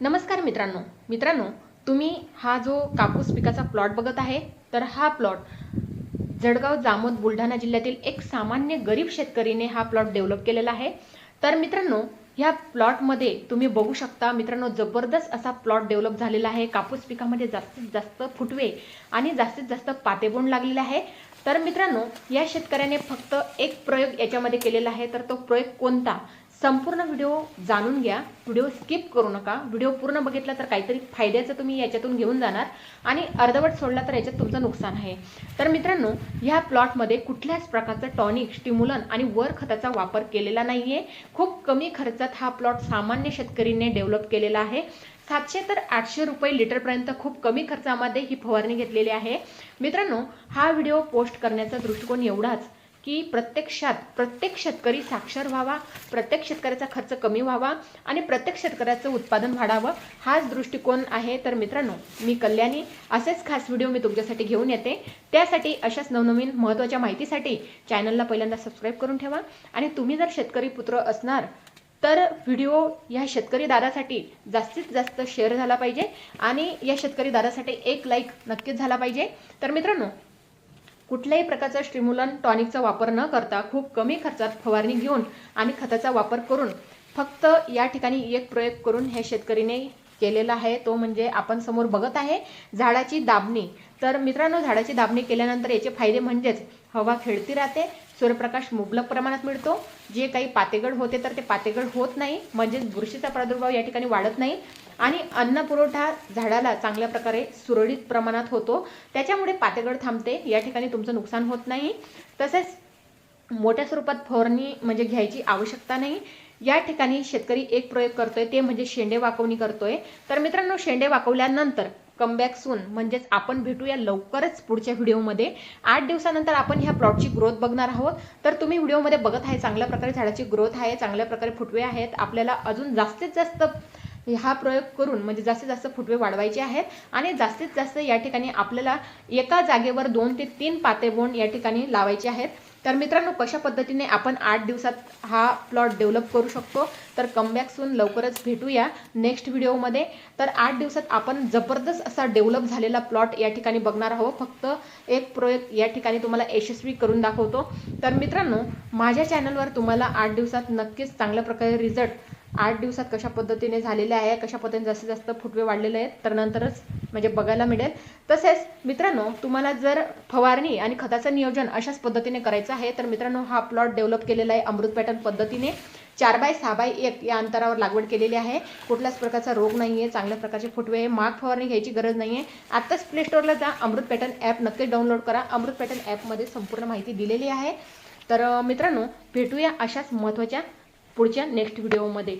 नमस्कार मित्रांनो. मित्रांनो तुम्ही हा जो कापूस पिकाचा प्लॉट बघत आहे तर हा प्लॉट जळगाव जामोद बुलढाणा जिल्ह्यातील एक सामान्य गरीब शेतकरीने हा प्लॉट डेव्हलप केलेला आहे. तर मित्रांनो ह्या प्लॉटमध्ये तुम्ही बघू शकता मित्रांनो जबरदस्त असा प्लॉट डेव्हलप झालेला आहे. कापूस पिकामध्ये जास्तीत जास्त फुटवे आणि जास्तीत जास्त पातेबोंड लागलेले आहे. तर मित्रांनो या शेतकऱ्याने फक्त एक प्रयोग याच्यामध्ये केलेला आहे. तर तो प्रयोग कोणता? संपूर्ण व्हिडिओ जाणून घ्या. व्हिडिओ स्किप करू नका. व्हिडिओ पूर्ण बघितला तर काहीतरी फायद्याचं तुम्ही याच्यातून घेऊन जाणार. आणि अर्धवट सोडला तर याच्यात तुमचं नुकसान आहे. तर मित्रांनो ह्या प्लॉटमध्ये कुठल्याच प्रकारचं टॉनिक स्टिम्युलन आणि वर खताचा वापर केलेला नाही आहे खूप कमी खर्चात हा प्लॉट सामान्य शेतकरीने डेव्हलप केलेला आहे. सातशे तर आठशे रुपये लिटरपर्यंत खूप कमी खर्चामध्ये ही फवारणी घेतलेली आहे. मित्रांनो हा व्हिडिओ पोस्ट करण्याचा दृष्टिकोन एवढाच. की प्रत्यक्षात प्रत्येक शेतकरी साक्षर व्हावा प्रत्येक शेतकऱ्याचा खर्च कमी व्हावा आणि प्रत्येक शेतकऱ्याचं उत्पादन वाढावं हाच दृष्टिकोन आहे. तर मित्रांनो मी कल्याणी असेच खास व्हिडिओ मी तुमच्यासाठी घेऊन येते. त्यासाठी अशाच नवनवीन महत्त्वाच्या माहितीसाठी चॅनलला पहिल्यांदा सबस्क्राईब करून ठेवा आणि तुम्ही जर शेतकरी पुत्र असणार तर व्हिडिओ या शेतकरी दादासाठी जास्तीत जास्त शेअर झाला पाहिजे आणि या शेतकरी दादासाठी एक लाईक नक्कीच झाला पाहिजे. तर मित्रांनो कुठल्याही प्रकारचा स्टिम्युलन टॉनिकचा वापर न करता खूप कमी खर्चात फवारणी घेऊन आणि खताचा वापर करून फक्त या ठिकाणी एक प्रयोग करून ह्या शेतकरीने केलेला आहे तो म्हणजे आपण समोर बघत आहे झाडाची दाबणी. तर मित्रांनो झाडाची दाबणी केल्यानंतर याचे फायदे म्हणजेच हवा खेळती राहते सूर्यप्रकाश मुबलक प्रमाणात मिळतो. जे काही पातेगड होते तर ते पातेगड होत नाही म्हणजेच बुरशीचा प्रादुर्भाव या ठिकाणी वाढत नाही. आणि अन्न पुरवठा झाडाला चांगल्या प्रकारे सुरळीत प्रमाणात होतो. त्याच्यामुळे पातेगड थांबते या ठिकाणी तुमचं नुकसान होत नाही. तसेच मोठ्या स्वरूपात फवारणी म्हणजे घ्यायची आवश्यकता नाही. या ठिकाणी शेतकरी एक प्रयोग करतोय ते म्हणजे शेंडे वाकवणी करतोय. तर मित्रांनो शेंडे वाकवल्यानंतर कमबॅक सून म्हणजेच आपण भेटूया लवकरच पुढच्या व्हिडिओमध्ये. आठ दिवसानंतर आपण ह्या प्लॉटची ग्रोथ बघणार आहोत. तर तुम्ही व्हिडिओमध्ये बघत आहे चांगल्या प्रकारे झाडाची ग्रोथ आहे चांगल्या प्रकारे फुटवे आहेत. आपल्याला अजून जास्तीत जास्त हा प्रयोग करून म्हणजे जास्तीत जास्त फुटवे वाढवायचे आहेत. आणि जास्तीत जास्त या ठिकाणी आपल्याला एका जागेवर दोन ते तीन पाते बोंड या ठिकाणी लावायचे आहेत. तर मित्रांनो कशा पद्धतीने आपण आठ दिवसात हा प्लॉट डेव्हलप करू शकतो? तर कमबॅक सून लवकरच भेटूया नेक्स्ट व्हिडिओमध्ये. तर आठ दिवसात आपण जबरदस्त असा डेव्हलप झालेला प्लॉट या ठिकाणी बघणार आहोत. फक्त एक प्रयोग या ठिकाणी तुम्हाला यशस्वी करून दाखवतो. तर मित्रांनो माझ्या चॅनलवर तुम्हाला आठ दिवसात नक्कीच चांगल्या प्रकारे रिझल्ट आठ दिवसात कशा पद्धतीने झालेले आहे कशा पद्धतीने जास्तीत जास्त फुटवे वाढलेले आहेत तर नंतरच म्हणजे बघायला मिळेल. तसेच मित्रांनो तुम्हाला जर फवारणी आणि खताचं नियोजन अशाच पद्धतीने करायचं आहे तर मित्रांनो हा प्लॉट डेव्हलप केलेला आहे अमृत पॅटर्न पद्धतीने. चार बाय सहा बाय एक या अंतरावर लागवड केलेली आहे. कुठल्याच प्रकारचा रोग नाही आहे चांगल्या प्रकारचे फुटवे माग फवारणी घ्यायची गरज नाही आहे आत्ताच प्ले स्टोअरला जा अमृत पॅटर्न ॲप नक्कीच डाउनलोड करा. अमृत पॅटर्न ॲपमध्ये संपूर्ण माहिती दिलेली आहे. तर मित्रांनो भेटूया अशाच महत्त्वाच्या पुढच्या नेक्स्ट व्हिडिओमध्ये